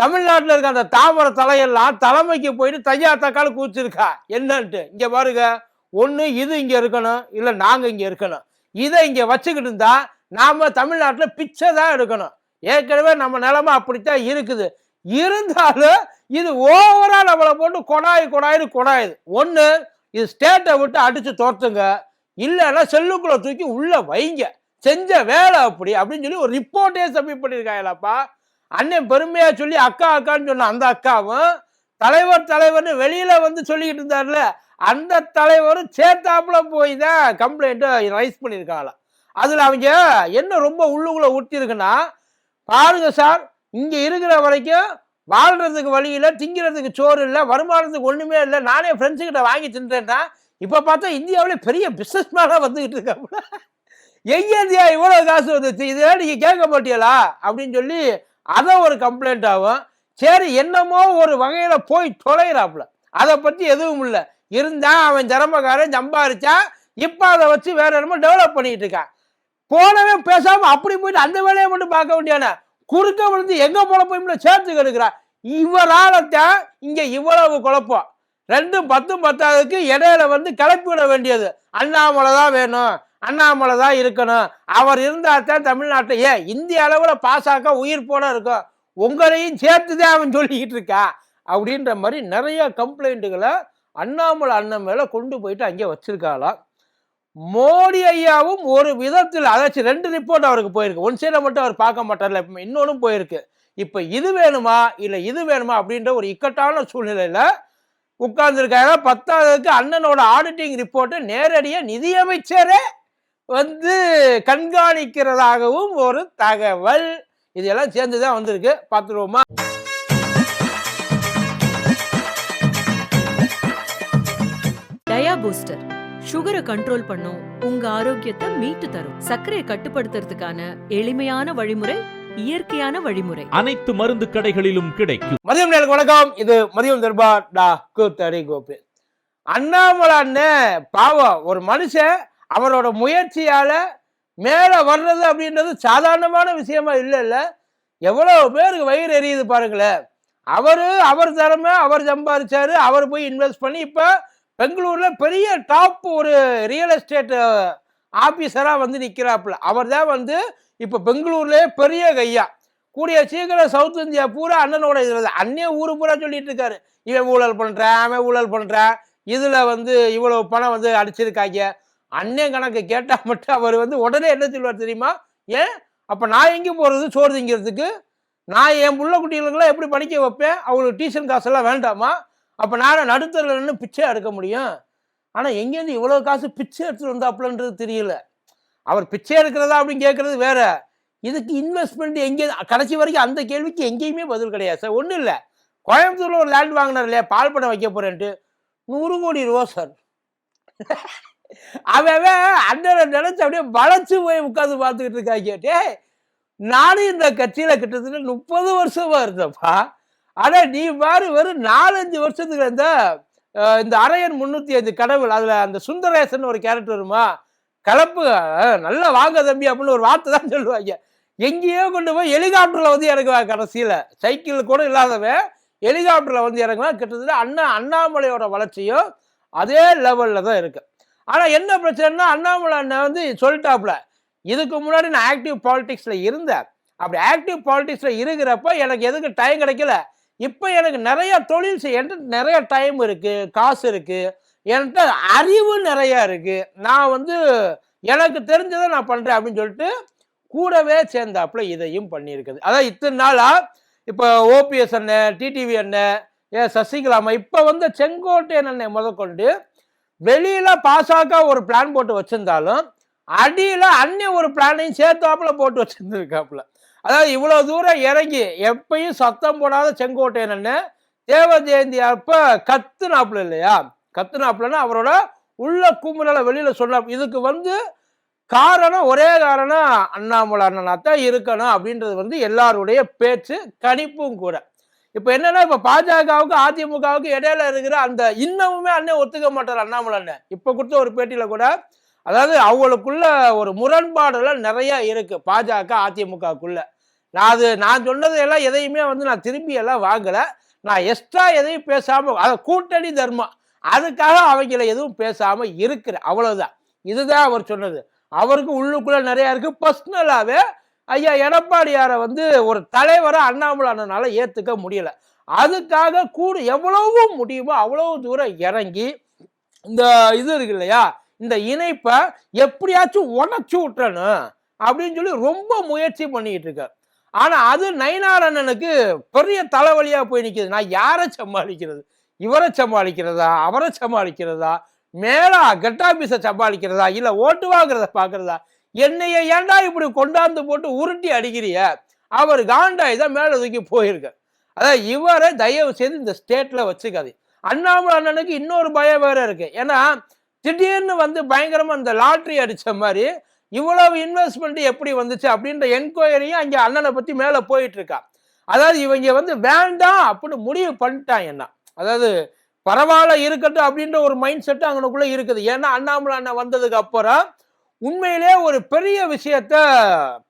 தமிழ்நாட்டில் இருக்க அந்த தாமரை தலையெல்லாம் தலைமைக்கு போயிட்டு தையா தக்கால கூச்சிருக்கா என்னன்ட்டு. இங்கே பாருங்க. ஒன்று இது இங்கே இருக்கணும். இல்லை நாங்கள் இங்கே இருக்கணும். இதை இங்கே வச்சுக்கிட்டு இருந்தா நாம் தமிழ்நாட்டில் பிச்சை தான் எடுக்கணும். ஏற்கனவே நம்ம நிலமை அப்படித்தான் இருக்குது. இருந்தாலும் இது ஓவரால் நம்மளை போட்டு கொடாய் கொடாயின்னு கொடாயுது. ஒன்று இது ஸ்டேட்டை விட்டு அடித்து தோர்த்துங்க. இல்லைன்னா செல்லுக்குள்ளே தூக்கி உள்ளே வைங்க. செஞ்ச வேலை அப்படி அப்படின்னு சொல்லி ஒரு ரிப்போர்ட்டே சப்மிட் பண்ணியிருக்காங்களாப்பா. அண்ணன் பெருமையா சொல்லி அக்கா அக்கான்னு சொன்ன அந்த அக்காவும் தலைவர் தலைவர்னு வெளியில வந்து சொல்லிக்கிட்டு இருந்தார்ல அந்த தலைவரும் சேர்த்தாப்புல போய் தான் கம்ப்ளைண்ட்டை ரைஸ் பண்ணியிருக்காங்களாம் அதில் அவங்க என்ன ரொம்ப உள்ளுக்குள்ள ஊற்றிருக்குன்னா பாருங்க சார் இங்கே இருக்கிற வரைக்கும் வாழ்றதுக்கு வழி இல்லை திங்கிறதுக்கு சோறு இல்லை வருமானத்துக்கு ஒன்றுமே இல்லை நானே ஃப்ரெண்ட்ஸுக்கிட்ட வாங்கி தின்றேன்னா இப்போ பார்த்தா இந்தியாவிலே பெரிய பிஸ்னஸ் மேனாக வந்துக்கிட்டு இருக்காப்புல. எங்க இவ்வளோ காசு வந்துச்சு? இதெல்லாம் நீங்கள் கேட்க மாட்டீங்களா? அப்படின்னு சொல்லி அதை ஒரு கம்ப்ளைண்ட் ஆகும். சரி என்னமோ ஒரு வகையில் போய் தொலைகிறாப்புல அதை பற்றி எதுவும் இல்லை. இருந்தால் அவன் ஜரம்பக்காரன் சம்பாரிச்சா இப்போ அதை வச்சு வேற என்னமோ டெவலப் பண்ணிட்டு இருக்கான் போனவே பேசாமல் அப்படி போயிட்டு அந்த வேலையை மட்டும் பார்க்க வேண்டியானே குறுக்க விழுந்து எங்கே போல போய் சேர்த்து கெடுக்கிறா. இவராலத்தான் இங்கே இவ்வளவு குழப்பம். ரெண்டும் பத்தும் பத்தாவதுக்கு இடையில வந்து கிளப்பி விட வேண்டியது. அண்ணாமலை தான் வேணும். அண்ணாமலை தான் இருக்கணும். அவர் இருந்தால் தான் தமிழ்நாட்டில் ஏன் இந்திய பாஸ் பாசாக்க உயிர் போல இருக்கும். உங்களையும் சேர்த்துதான் அவன் சொல்லிக்கிட்டு இருக்கா. அப்படின்ற மாதிரி நிறைய கம்ப்ளைண்ட்டுகளை அண்ணாமலை அண்ணன் மேலே கொண்டு போயிட்டு அங்கே வச்சிருக்காளாம். மோடி ஐயாவும் ஒரு விதத்தில் அதாச்சும் ரெண்டு ரிப்போர்ட் அவருக்கு போயிருக்கு. ஒன் சைடை மட்டும் அவர் பார்க்க மாட்டார்ல இப்ப இன்னொன்றும் போயிருக்கு. இப்போ இது வேணுமா இல்லை இது வேணுமா அப்படின்ற ஒரு இக்கட்டான சூழ்நிலையில் உட்கார்ந்துருக்காங்க பத்தாவதுக்கு அண்ணனோட ஆடிட்டிங் ரிப்போர்ட்டை நேரடியாக நிதியமைச்சரே வந்து கண்காணிக்கிறதாகவும் ஒரு தகவல். இதெல்லாம் சேர்ந்து தான் வந்திருக்கு. பார்த்துருவோமா? டயா பூஸ்டர். சுகரை கண்ட்ரோல் பண்ணும். உங்க ஆரோக்கியத்தை மீட்டு தரும். சர்க்கரையை கட்டுப்படுத்துறதுக்கான எளிமையான வழிமுறை இயற்கையான வழிமுறை. அனைத்து மருந்து கடைகளிலும் கிடைக்கும். மதியம் நேருக்கு வணக்கம். இது மதியம் தர்பார் டா கூத்தடி கோபி. அண்ணாமலை அண்ணன் பாவம் ஒரு மனுஷன் அவரோட முயற்சியால் மேலே வர்றது அப்படின்றது சாதாரணமான விஷயமா இல்லை இல்லை எவ்வளோ பேருக்கு வயிறு எரியுது பாருங்களேன் அவர் அவர் திறமை அவர் சம்பாதிச்சாரு அவர் போய் இன்வெஸ்ட் பண்ணி இப்போ பெங்களூரில் பெரிய டாப் ஒரு ரியல் எஸ்டேட் ஆஃபீஸராக வந்து நிற்கிறாப்புல அவர் தான் வந்து இப்போ பெங்களூர்லேயே பெரிய கையா. கூடிய சீக்கிரம் சவுத் இந்தியா பூரா அண்ணனோட இதில் அந்நிய ஊர் பூரா சொல்லிட்டு இருக்காரு. இவன் ஊழல் பண்றான் அவன் ஊழல் பண்றான். இதில் வந்து இவ்வளோ பணம் வந்து அடிச்சிருக்காங்க. அண்ணன் கணக்கு கேட்டால் மட்டும் அவர் வந்து உடனே என்ன சொல்லுவார் தெரியுமா? ஏன்? அப்போ நான் எங்கே போகிறது சோறு திங்கிறதுக்கு? நான் என் புள்ள குட்டிகளுக்கெல்லாம் எப்படி படிக்க வைப்பேன்? அவங்களுக்கு டியூஷன் காசெல்லாம் வேண்டாமா? அப்போ நான் நடுத்தரில் நின்று பிச்சை எடுக்க முடியும்? ஆனால் எங்கேருந்து இவ்வளோ காசு பிச்சை எடுத்துகிட்டு வந்தாப்புலன்றது தெரியல. அவர் பிச்சை எடுக்கிறதா அப்படின்னு கேட்குறது வேற. இதுக்கு இன்வெஸ்ட்மெண்ட் எங்கே கடைசி வரைக்கும் அந்த கேள்விக்கு எங்கேயுமே பதில் கிடையாது சார். ஒன்றும் இல்லை. கோயம்புத்தூரில் ஒரு லேண்ட் வாங்கினார் இல்லையா? பால் பண்ண வைக்க போகிறேன்ட்டு நூறு கோடி ரூபா சார். அவன் அவன் அண்ணனை நினைச்சு அப்படியே வளைச்சு போய் உட்காந்து பார்த்துக்கிட்டு இருக்கா கேட்டே. நானும் இந்த கட்சியில கிட்டத்தட்ட முப்பது வருஷமா இருந்தப்பா ஆனா நீ மாதிரி வெறும் நாலஞ்சு வருஷத்துக்கு இந்த இந்த அரையன் முன்னூத்தி அஞ்சு கடவுள் அதுல அந்த சுந்தரேசன் ஒரு கேரக்டர் வருமா? கலப்பு நல்லா வாங்க தம்பி அப்படின்னு ஒரு வார்த்தை தான் சொல்லுவாங்க. எங்கேயோ கொண்டு போய் ஹெலிகாப்டரில் வந்து இறங்குவாங்க கடைசியில். சைக்கிள் கூட இல்லாதவன் ஹெலிகாப்டரில் வந்து இறங்குவான். கிட்டத்தட்ட அண்ணா அண்ணாமலையோட வளர்ச்சியும் அதே லெவலில் தான் இருக்குது ஆனால் என்ன பிரச்சனைனா அண்ணாமலை அண்ணன் வந்து சொல்லிட்டாப்புல இதுக்கு முன்னாடி நான் ஆக்டிவ் பாலிட்டிக்ஸில் இருந்தேன். அப்படி ஆக்டிவ் பாலிட்டிக்ஸில் இருக்கிறப்ப எனக்கு எதுக்கு டைம் கிடைக்கல? இப்போ எனக்கு நிறைய தொழில் செய்ய நிறைய டைம் இருக்குது காசு இருக்குது என்கிட்ட அறிவு நிறையா இருக்குது நான் வந்து எனக்கு தெரிஞ்சதை நான் பண்ணுறேன் அப்படின்னு சொல்லிட்டு கூடவே சேர்ந்தாப்புல இதையும் பண்ணியிருக்குது. அதான் இத்தனை நாளாக இப்போ ஓபிஎஸ் அண்ணன் டிடிவி அண்ணன் ஏ சசிகலாமா இப்போ வந்து செங்கோட்டையன் அண்ணன் முதற்கொண்டு வெளியில பாசாக்கா ஒரு பிளான் போட்டு வச்சிருந்தாலும் அடியில அண்ணன் ஒரு பிளானையும் சேர்த்தாப்புல போட்டு வச்சிருந்துருக்காப்புல. அதாவது இவ்வளவு தூரம் இறங்கி எப்பயும் சத்தம் போடாத செங்கோட்டையன்னு தேவ ஜெயந்தி அப்ப கத்துனாப்புல இல்லையா? கத்துனாப்புலன்னா அவரோட உள்ள குமுறலை வெளியில சொன்ன இதுக்கு வந்து காரணம் ஒரே காரணம் அண்ணாமலை அண்ணனாத்தான் இருக்கணும் அப்படின்றது வந்து எல்லாருடைய பேச்சு கணிப்பும் கூட. இப்ப என்னன்னா இப்ப பாஜகவுக்கு அதிமுகவுக்கு இடையில இருக்கிற அந்த இன்னமுமே அண்ணன் ஒத்துக்க மாட்டார் அண்ணாமலை அண்ணன் இப்ப கொடுத்த ஒரு பேட்டியில கூட அதாவது அவங்களுக்குள்ள ஒரு முரண்பாடுகள் நிறைய இருக்கு பாஜக அதிமுகக்குள்ள. நான் அது நான் சொன்னது எல்லாம் எதையுமே வந்து நான் திரும்பி எல்லாம் வாங்கல. நான் எக்ஸ்ட்ரா எதையும் பேசாம அதை கூட்டணி தர்மம். அதுக்காக அவங்கள எதுவும் பேசாம இருக்கிறேன். அவ்வளவுதான். இதுதான் அவர் சொன்னது. அவருக்கு உள்ளுக்குள்ள நிறைய இருக்கு. பர்சனலாவே ஐயா எடப்பாடியாரை வந்து ஒரு தலைவரை அண்ணாமலை ஏற்றுக்க ஏத்துக்க முடியல. அதுக்காக கூட எவ்வளவு முடியுமோ அவ்வளவு தூரம் இறங்கி இந்த இது இருக்கு இல்லையா இந்த இணைப்பை எப்படியாச்சும் உடச்சு விட்டணும் அப்படின்னு சொல்லி ரொம்ப முயற்சி பண்ணிக்கிட்டு இருக்க ஆனால் அது நயினார் அண்ணனுக்கு பெரிய தலைவலியாக போய் நிற்கிது நான் யாரை சமாளிக்கிறது? இவரை சமாளிக்கிறதா? அவரை சமாளிக்கிறதா? மேலா கெட்டாபீஸை சமாளிக்கிறதா? இல்லை ஓட்டு வாங்குறத பார்க்குறதா என்னைய ஏன்டா இப்படி கொண்டாந்து போட்டு உருட்டி அடிக்கிறிய? அவர் காண்டாய் தான் மேலே தூக்கி போயிருக்கார் அதான் இவரை தயவு செய்து இந்த ஸ்டேட்ல வச்சுக்காது. அண்ணாமலை அண்ணனுக்கு இன்னொரு பயம் வேற இருக்கு. ஏன்னா திடீர்னு வந்து பயங்கரமா இந்த லாட்ரி அடிச்ச மாதிரி இவ்வளவு இன்வெஸ்ட்மெண்ட் எப்படி வந்துச்சு அப்படின்ற என்கொயரியும் அங்கே அண்ணனை பத்தி மேலே போயிட்டு இருக்கா அதாவது இவங்க வந்து வேண்டாம் அப்படின்னு முடிவு பண்ணிட்டான் என்ன. அதாவது பரவாயில்ல இருக்கட்டும் அப்படின்ற ஒரு மைண்ட் செட்டு அங்கனுக்குள்ள இருக்குது. ஏன்னா அண்ணாமலை அண்ணன் வந்ததுக்கு அப்புறம் உண்மையிலே ஒரு பெரிய விஷயத்த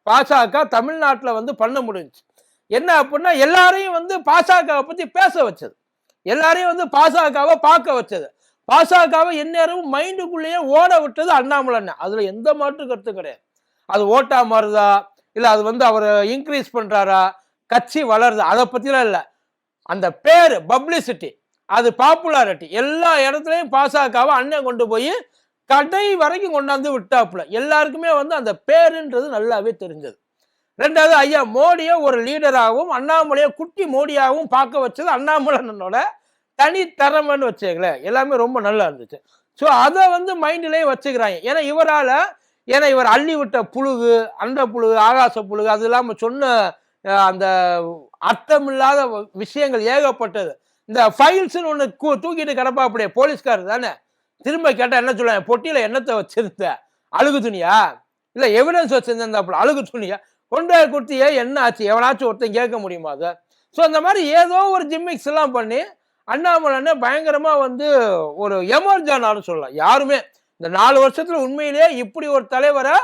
பாசக தமிழ்நாட்டில் வந்து பண்ண முடிஞ்சுச்சு என்ன அப்படின்னா எல்லாரையும் வந்து பாசகவை பற்றி பேச வச்சது. எல்லாரையும் வந்து பாசகவை பார்க்க வச்சது. பாசகவை எந்நேரமும் மைண்டுக்குள்ளேயே ஓட விட்டது அண்ணாமலை அண்ணன். எந்த மாற்று கருத்து கிடையாது. அது ஓட்டா மாறுதா? இல்லை அது வந்து அவர் இன்க்ரீஸ் பண்ணுறாரா கட்சி வளருதா? அதை பற்றிலாம் இல்லை. அந்த பேர் பப்ளிசிட்டி அது பாப்புலாரிட்டி எல்லா இடத்துலையும் பாசகவை அண்ணன் கொண்டு போய் கடை வரைக்கும் கொண்டாந்து விட்டாப்புல. எல்லாருக்குமே வந்து அந்த பேருன்றது நல்லாவே தெரிஞ்சது. ரெண்டாவது ஐயா மோடியை ஒரு லீடராகவும் அண்ணாமலையை குட்டி மோடியாகவும் பார்க்க வச்சது அண்ணாமலைனோட தனித்திறமைன்னு வச்சுங்களேன் எல்லாமே ரொம்ப நல்லா இருந்துச்சு. ஸோ அதை வந்து மைண்ட்லேயே வச்சுக்கிறாங்க. ஏன்னா இவரால் ஏன்னா இவர் அள்ளி விட்ட புழுகு அண்ட புழுகு ஆகாச புழுகு அது இல்லாமல் சொன்ன அந்த அர்த்தமில்லாத விஷயங்கள் ஏகப்பட்டது. இந்த ஃபைல்ஸ்ன்னு ஒன்று தூக்கிட்டு கிடப்பா அப்படியே போலீஸ்காரர் தானே? திரும்ப கேட்டால் என்ன சொல்லுவாங்க? பொட்டியில் என்னத்தை வச்சிருந்த? அழுகு துணியா? இல்லை எவிடன்ஸ் வச்சிருந்தாப்புல அழுகு துணியா? கொண்டு கொடுத்து கொடுத்தியே என்ன ஆச்சு? எவனாச்சும் ஒருத்தன் கேட்க முடியுமா அதை? ஸோ அந்த மாதிரி ஏதோ ஒரு ஜிம்மிக்ஸ் எல்லாம் பண்ணி அண்ணாமலைன்னு பயங்கரமாக வந்து ஒரு எமர்ஜானான்னு சொல்லலாம். யாருமே. இந்த நாலு வருஷத்தில் உண்மையிலேயே இப்படி ஒரு தலைவரை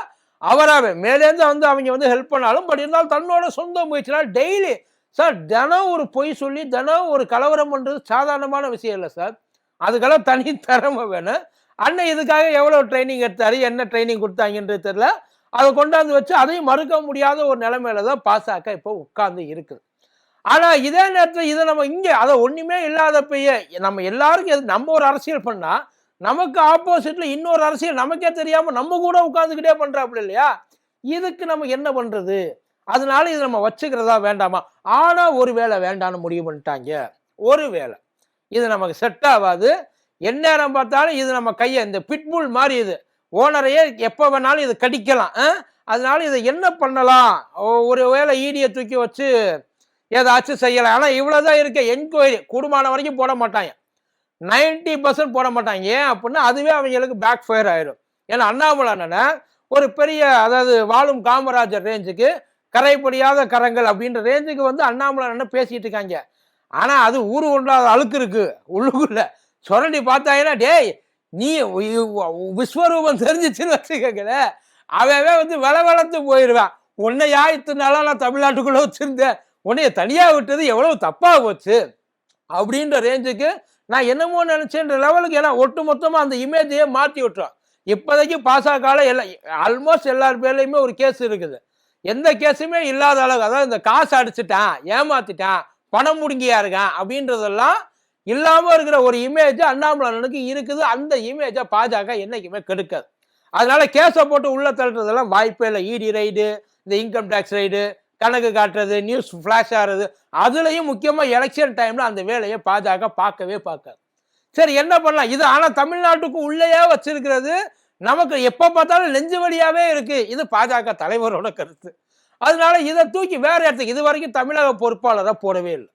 அவராவே. மேலேருந்து வந்து அவங்க வந்து ஹெல்ப் பண்ணாலும் பட் இருந்தாலும் தன்னோட சொந்த முயற்சினால் டெய்லி சார் தினம் ஒரு பொய் சொல்லி தினம் ஒரு கலவரம் பண்ணுறது சாதாரணமான விஷயம் இல்லை சார் அதுக்கெல்லாம் தனி திறமை வேணும். அண்ணன் இதுக்காக எவ்வளோ ட்ரைனிங் எடுத்தார் என்ன ட்ரைனிங் கொடுத்தாங்கன்றது தெரில அதை கொண்டாந்து வச்சு அதையும் மறுக்க முடியாத ஒரு நிலைமையில தான் பாசாக்க இப்போ உட்காந்து இருக்குது ஆனால் இதே நேரத்தில் இதை நம்ம இங்கே அதை ஒன்றுமே இல்லாதப்பயே நம்ம எல்லாருக்கும் எது நம்ம ஒரு அரசியல் பண்ணால் நமக்கு ஆப்போசிட்டில் இன்னொரு அரசியல் நமக்கே தெரியாமல் நம்ம கூட உட்காந்துக்கிட்டே பண்ணுறாப்புல இல்லையா? இதுக்கு நம்ம என்ன பண்ணுறது அதனால இது நம்ம வச்சுக்கிறதா வேண்டாமா? ஆனால் ஒரு வேளை வேண்டான்னு முடிவு பண்ணிட்டாங்க. ஒரு வேளை இது நமக்கு செட் ஆகாது. எந்நேரம் பார்த்தாலும் இது நம்ம கையை இந்த பிட்புல் மாதிரி இது. ஓனரையே எப்போ வேணாலும் இது கடிக்கலாம் ஆ? அதனால இதை என்ன பண்ணலாம்? ஒரு வேளை ஈடியை தூக்கி வச்சு ஏதாச்சும் செய்யலாம். ஆனால் இவ்வளோதான் இருக்கு. என்கொயரி கூடுமான வரைக்கும் போட மாட்டாங்க. நைன்டி பர்சன்ட் போட மாட்டாங்க. ஏன் அப்படின்னா அதுவே அவங்களுக்கு பேக் ஃபயர் ஆயிடும் ஏன்னா அண்ணாமலை அண்ணனை ஒரு பெரிய அதாவது வாழும் காமராஜர் ரேஞ்சுக்கு கரைப்படியாத கரங்கள் அப்படின்ற ரேஞ்சுக்கு வந்து அண்ணாமலை அண்ணன் பேசிட்டு இருக்காங்க. ஆனால் அது ஊர் உண்டாத அழுக்கு இருக்கு. உள்ளுக்குள்ள சுரண்டி பார்த்தாங்கன்னா டேய் நீ விஸ்வரூபம் தெரிஞ்சிச்சுன்னு வச்சுக்கங்களேன் அவவே வந்து வில வளர்த்து போயிடுவான் உன்னையா இத்தனை நாளா நான் தமிழ்நாட்டுக்குள்ளே வச்சுருந்தேன். உன்னைய தனியாக விட்டது எவ்வளவு தப்பாக போச்சு? அப்படின்ற ரேஞ்சுக்கு நான் என்னமோ நினச்சேன்ற லெவலுக்கு ஏன்னா ஒட்டு மொத்தமாக அந்த இமேஜையே மாற்றி விட்டுறோம் இப்போதைக்கு பாசாக்கால எல்லா ஆல்மோஸ்ட் எல்லார் பேர்லையுமே ஒரு கேஸ் இருக்குது. எந்த கேஸுமே இல்லாத அளவுக்கு அதாவது இந்த காசு அடிச்சிட்டான் ஏமாத்திட்டான் பணம் முடுங்கியா இருக்கான் அப்படின்றதெல்லாம் இல்லாம இருக்கிற ஒரு இமேஜ் அண்ணாமலனுக்கு இருக்குது. அந்த இமேஜை பாஜக என்னைக்குமே கெடுக்காது. அதனால கேஸை போட்டு உள்ள தள்ளுறதெல்லாம் வாய்ப்பே இல்லை. இடி ரைடு இந்த இன்கம் டேக்ஸ் ரைடு கணக்கு காட்டுறது நியூஸ் ஃப்ளாஷ் ஆகிறது அதுலேயும் முக்கியமாக எலெக்ஷன் டைமில் அந்த வேலையை பாஜக பார்க்கவே பார்க்காது. சரி என்ன பண்ணலாம்? இது ஆனால் தமிழ்நாட்டுக்கு உள்ளேயே வச்சிருக்கிறது நமக்கு எப்போ பார்த்தாலும் நெஞ்சு வழியாகவே இருக்குது இது பாஜக தலைவரோட கருத்து. அதனால இதை தூக்கி வேற இடத்துக்கு. இது வரைக்கும் தமிழக பொறுப்பாளராக போடவே இல்லை.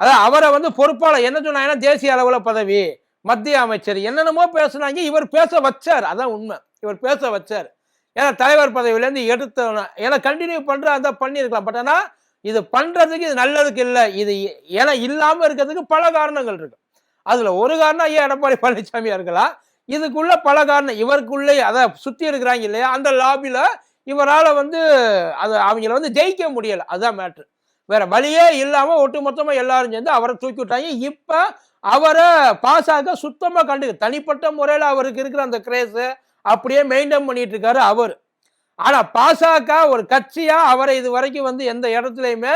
அதான் அவரை வந்து பொறுப்பாளர் என்ன சொன்னாங்கன்னா தேசிய அளவில் பதவி மத்திய அமைச்சர் என்னென்னமோ பேசுனாங்க. இவர் பேச வச்சார். அதான் உண்மை. இவர் பேச வச்சார். ஏன்னா தலைவர் பதவியிலேருந்து எடுத்த ஏன்னா கண்டினியூ பண்ணுற அதை பண்ணியிருக்கலாம். பட் ஆனால் இது பண்ணுறதுக்கு இது நல்லதுக்கு இல்லை. இது ஏன்னா இல்லாமல் இருக்கிறதுக்கு பல காரணங்கள் இருக்கு. அதில் ஒரு காரணம் ஐயா எடப்பாடி பழனிசாமியாக இருக்கலாம். இதுக்குள்ள பல காரணம் இவருக்குள்ளே அதை சுற்றி இருக்கிறாங்க இல்லையா? அந்த லாபியில் இவரால் வந்து அது அவங்கள வந்து ஜெயிக்க முடியலை. அதுதான் மேட்ரு வேற வழியே இல்லாமல் ஒட்டுமொத்தமாக எல்லாரும் சேர்ந்து அவரை தூக்கி விட்டாங்க. இப்போ அவரை பாஸாக சுத்தமாக கண்டு தனிப்பட்ட முறையில் அவருக்கு இருக்கிற அந்த கிரேஸு அப்படியே மெயின்டைன் பண்ணிட்டு இருக்காரு அவர். ஆனால் பாசக ஒரு கட்சியாக அவரை இது வரைக்கும் வந்து எந்த இடத்துலையுமே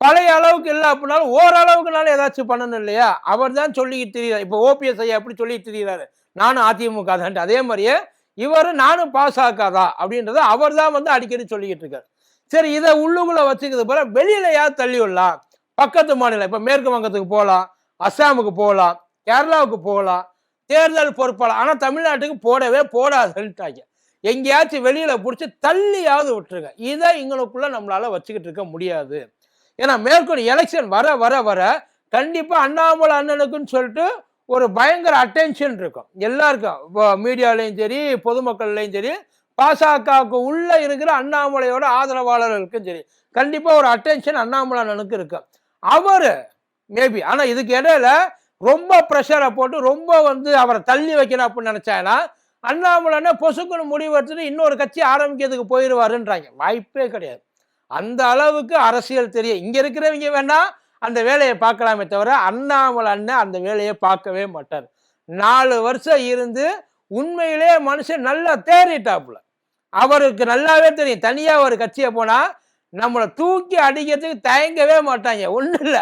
பழைய அளவுக்கு இல்லை அப்படின்னாலும் ஓரளவுக்குனாலும் ஏதாச்சும் பண்ணணும் இல்லையா? அவர் தான் சொல்லிக்கிட்டு தெரியுறாரு. இப்போ ஓபிஎஸ் ஐயா எப்படி சொல்லிட்டு தெரியுறாரு. நானும் அதிமுக தான் அதே மாதிரியே இவர் நானும் பாஸ் ஆக்காதா அப்படின்றத அவர் தான் வந்து அடிக்கடி சொல்லிக்கிட்டு இருக்கார். சரி இதை உள்ளுக்குள்ளே வச்சுக்கிறது போல வெளியில யார் தள்ளி விடலாம் பக்கத்து மாநிலம் இப்போ மேற்கு வங்கத்துக்கு போகலாம் அஸ்ஸாமுக்கு போகலாம் கேரளாவுக்கு போகலாம் தேர்தல் பொறுப்பாளர் ஆனால் தமிழ்நாட்டுக்கு போடவே போடாதுன்ட்டாங்க. எங்கேயாச்சும் வெளியில் பிடிச்சி தள்ளியாவது விட்டுருங்க. இதை இங்களுக்குள்ள நம்மளால் வச்சுக்கிட்டு இருக்க முடியாது. ஏன்னா மேற்கொண்டு எலெக்ஷன் வர வர வர கண்டிப்பாக அண்ணாமலை அண்ணனுக்குன்னு சொல்லிட்டு ஒரு பயங்கர அட்டென்ஷன் இருக்கும். எல்லாருக்கும் இப்போ மீடியாலையும் சரி பொதுமக்கள்லையும் சரி பாசகவுக்கு உள்ள இருக்கிற அண்ணாமலையோட ஆதரவாளர்களுக்கும் சரி கண்டிப்பா ஒரு அட்டென்ஷன் அண்ணாமலை அண்ணனுக்கு இருக்கும். அவர் மேபி ஆனா இதுக்கு இடையில ரொம்ப ப்ரெஷரை போட்டு ரொம்ப வந்து அவரை தள்ளி வைக்கணும் அப்படின்னு நினைச்சாங்கன்னா அண்ணாமலைன்னா பொசுக்குன்னு முடிவு எடுத்துட்டு இன்னொரு கட்சி ஆரம்பிக்கிறதுக்கு போயிடுவாருன்றாங்க வாய்ப்பே கிடையாது. அந்த அளவுக்கு அரசியல் தெரியும் இங்க இருக்கிறவங்க வேணா அந்த வேலையை பார்க்கலாமே தவிர அண்ணாமலை அண்ணன் அந்த வேலையை பார்க்கவே மாட்டார். நாலு வருஷம் இருந்து உண்மையிலே மனுஷன் நல்லா தேறிட்டாப்புல. அவருக்கு நல்லாவே தெரியும். தனியாக ஒரு கட்சியை போனால் நம்மளை தூக்கி அடிக்கிறதுக்கு தயங்கவே மாட்டாங்க. ஒன்றும் இல்லை.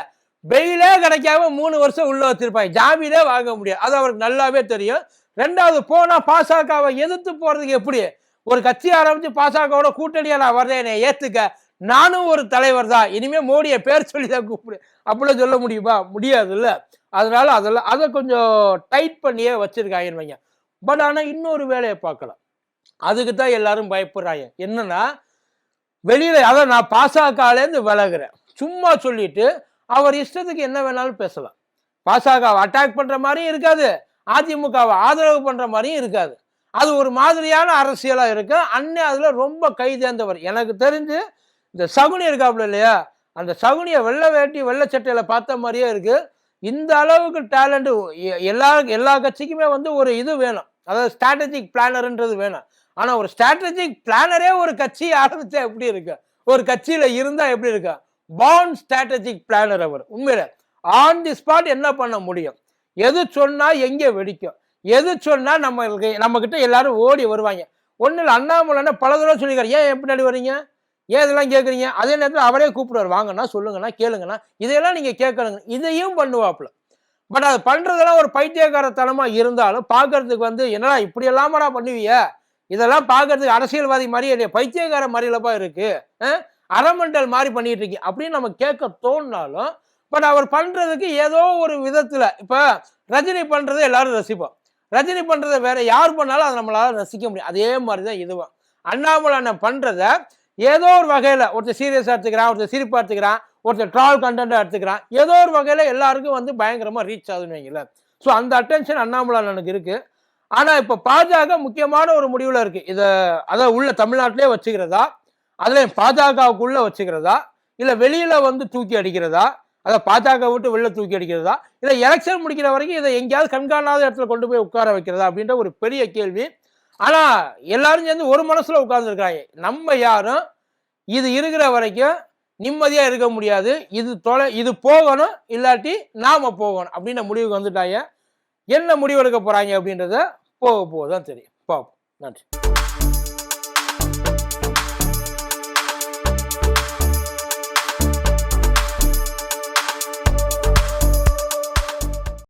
பெயிலே கிடைக்காம மூணு வருஷம் உள்ளே வச்சிருப்பாங்க. ஜாமீனே வாங்க முடியாது. அது அவருக்கு நல்லாவே தெரியும். ரெண்டாவது போனால் பாசகவை எதிர்த்து போகிறதுக்கு எப்படி? ஒரு கட்சி ஆரம்பித்து பாசகவோட கூட்டணியாக நான் வர்றேன் என்னை ஏற்றுக்க நானும் ஒரு தலைவர் தான். இனிமே மோடியை பேர் சொல்லி தான் கூப்பிடு. அப்படிலாம் சொல்ல முடியுமா? முடியாது இல்ல அதனால அதெல்லாம் அதை கொஞ்சம் டைட் பண்ணியே வச்சிருக்காங்கன்னு வைங்க பட் ஆனால் இன்னொரு வேலையை பார்க்கலாம். அதுக்கு தான் எல்லாரும் பயப்படுறாங்க. என்னன்னா வெளியில அதான் நான் பாசகாலேருந்து விலகுறேன். சும்மா சொல்லிட்டு அவர் இஷ்டத்துக்கு என்ன வேணாலும் பேசலாம். பாசகாவை அட்டாக் பண்ற மாதிரியும் இருக்காது. அதிமுகவை ஆதரவு பண்ற மாதிரியும் இருக்காது. அது ஒரு மாதிரியான அரசியலாக இருக்கு. அன்னே அதில் ரொம்ப கைதேர்ந்தவர் எனக்கு தெரிஞ்சு இந்த சகுனி இருக்காப்புல இல்லையா? அந்த சகுனியை வெள்ளை வேட்டி வெள்ளை சட்டையில் பார்த்த மாதிரியே இருக்குது இந்த அளவுக்கு டேலண்ட் எல்லா எல்லா கட்சிக்குமே வந்து ஒரு இது வேணும். அதாவது ஸ்ட்ராட்டஜிக் பிளானருன்றது வேணும். ஆனால் ஒரு ஸ்ட்ராட்டஜிக் பிளானரே ஒரு கட்சி ஆரம்பித்தா எப்படி இருக்கு? ஒரு கட்சியில் இருந்தால் எப்படி இருக்கு? பான் ஸ்ட்ராட்டஜிக் பிளானர் அவர். உண்மையில ஆன் தி ஸ்பாட் என்ன பண்ண முடியும்? எது சொன்னால் எங்கே வெடிக்கும்? எது சொன்னால் நம்ம நம்மக்கிட்ட எல்லாரும் ஓடி வருவாங்க. ஒன்றும் இல்லை அண்ணாமலைன்னா பல தடவை சொல்லிக்காரு ஏன் எப்படி பின்னாடி வர்றீங்க? ஏன் இதெல்லாம் கேட்குறீங்க அதே நேரத்தில் அவரே கூப்பிடுவார் வாங்கண்ணா சொல்லுங்கண்ணா கேளுங்கண்ணா. இதையெல்லாம் நீங்கள் கேட்கணுங்க. இதையும் பண்ணுவாப்புல. பட் அது பண்ணுறதெல்லாம் ஒரு பைத்தியக்காரத்தனமாக இருந்தாலும் பார்க்கறதுக்கு வந்து என்னடா இப்படி எல்லாமடா பண்ணுவிய? இதெல்லாம் பார்க்கறதுக்கு அரசியல்வாதி மாதிரி இல்லையா. பைத்தியக்கார மாதிரிலப்பா இருக்குது அறமண்டல் மாதிரி பண்ணிட்டு இருக்கீங்க அப்படின்னு நம்ம கேட்க தோணினாலும் பட் அவர் பண்ணுறதுக்கு ஏதோ ஒரு விதத்தில் இப்போ ரஜினி பண்ணுறதை எல்லாரும் ரசிப்போம். ரஜினி பண்ணுறதை வேற யார் பண்ணாலும் அதை நம்மளால ரசிக்க முடியும். அதே மாதிரி தான் இதுவும். அண்ணாமலை அண்ணன் பண்றத ஏதோ ஒரு வகையில் ஒருத்தர் சீரியஸாக எடுத்துக்கிறான் ஒருத்தர் சிரிப்பாக எடுத்துக்கிறான் ஒருத்தர் ட்ராவல் கண்டென்ட்டாக எடுத்துக்கிறான். ஏதோ ஒரு வகையில் எல்லாருக்கும் வந்து பயங்கரமாக ரீச் ஆகுதுன்னு வைங்களேன். ஸோ அந்த அட்டென்ஷன் அண்ணாமலை அண்ணனுக்கு இருக்குது ஆனால் இப்போ பாஜக முக்கியமான ஒரு முடிவில் இருக்குது இதை அதை உள்ள தமிழ்நாட்டிலே வச்சுக்கிறதா? அதில் பாஜகவுக்குள்ளே வச்சுக்கிறதா? இல்லை வெளியில் வந்து தூக்கி அடிக்கிறதா? அதை பாஜக விட்டு வெளில தூக்கி அடிக்கிறதா? இல்லை எலெக்ஷன் முடிக்கிற வரைக்கும் இதை எங்கேயாவது கண்காணாத இடத்துல கொண்டு போய் உட்கார வைக்கிறதா? அப்படின்ற ஒரு பெரிய கேள்வி. ஆனா எல்லாரும் சேர்ந்து ஒரு மனசுல உட்கார்ந்துருக்காங்க நம்ம யாரும் இது இருக்கிற வரைக்கும் நிம்மதியா இருக்க முடியாது. இது தொலை இது போகணும் இல்லாட்டி நாம போகணும் அப்படின்ற முடிவுக்கு வந்துட்டாங்க. என்ன முடிவு எடுக்க போறாங்க அப்படின்றத போக போக தான் தெரியும். பார்ப்போம். நன்றி.